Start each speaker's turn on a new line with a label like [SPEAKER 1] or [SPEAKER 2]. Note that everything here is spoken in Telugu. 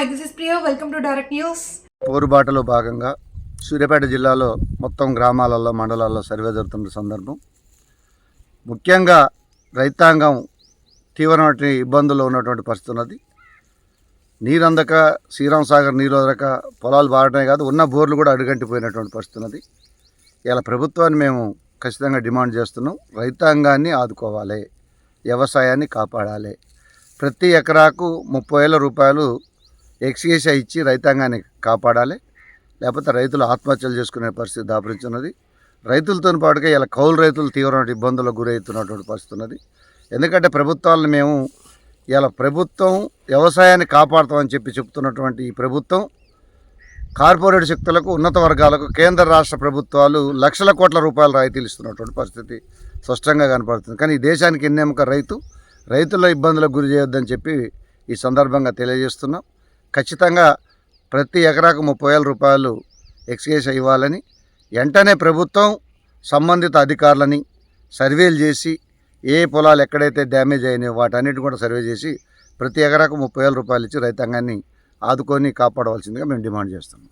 [SPEAKER 1] Hi this is Priya. Welcome to direct news
[SPEAKER 2] పోరుబాటలో భాగంగా సూర్యాపేట జిల్లాలో మొత్తం గ్రామాలలో మండలాల్లో సర్వే జరుగుతున్న సందర్భం. ముఖ్యంగా రైతాంగం తీవ్రమైన ఇబ్బందుల్లో ఉన్నటువంటి పరిస్థితి ఉన్నది. నీరు అందక శ్రీరామ్ సాగర్ నీరు వదలక పొలాలు బారటమే కాదు ఉన్న బోర్లు కూడా అడుగంటిపోయినటువంటి పరిస్థితి ఉన్నది. ఇలా ప్రభుత్వాన్ని మేము ఖచ్చితంగా డిమాండ్ చేస్తున్నాం. రైతాంగాన్ని ఆదుకోవాలి. వ్యవసాయాన్ని కాపాడాలి. ప్రతి ఎకరాకు ముప్పై వేల రూపాయలు ఎక్స్గేషా ఇచ్చి రైతాంగాన్ని కాపాడాలి. లేకపోతే రైతులు ఆత్మహత్యలు చేసుకునే పరిస్థితి దాపరించున్నది. రైతులతో పాటుగా ఇలా కౌలు రైతులు తీవ్రమైన ఇబ్బందులకు గురవుతున్నటువంటి పరిస్థితి ఉన్నది ఎందుకంటే ప్రభుత్వాలను మేము ఇలా ప్రభుత్వం వ్యవసాయాన్ని కాపాడుతామని చెప్పి చెప్తున్నటువంటి ఈ ప్రభుత్వం కార్పొరేట్ శక్తులకు ఉన్నత వర్గాలకు కేంద్ర రాష్ట్ర ప్రభుత్వాలు లక్షల కోట్ల రూపాయల రాయితీలు ఇస్తున్నటువంటి పరిస్థితి స్పష్టంగా కనపడుతుంది. కానీ ఈ దేశానికి ఎన్నెముక రైతు రైతుల ఇబ్బందులకు గురి చేయొద్దని చెప్పి ఈ సందర్భంగా తెలియజేస్తున్నాం. ఖచ్చితంగా ప్రతి ఎకరాకు ముప్పై వేల రూపాయలు ఎక్స్కేస్ ఇవ్వాలని వెంటనే ప్రభుత్వం సంబంధిత అధికారులని సర్వేలు చేసి ఏ పొలాలు ఎక్కడైతే డ్యామేజ్ అయినాయో వాటన్నిటి కూడా సర్వే చేసి ప్రతి ఎకరాకు ముప్పై వేల రూపాయలు ఇచ్చి రైతాంగాన్ని ఆదుకొని కాపాడవలసిందిగా మేము డిమాండ్ చేస్తున్నాం.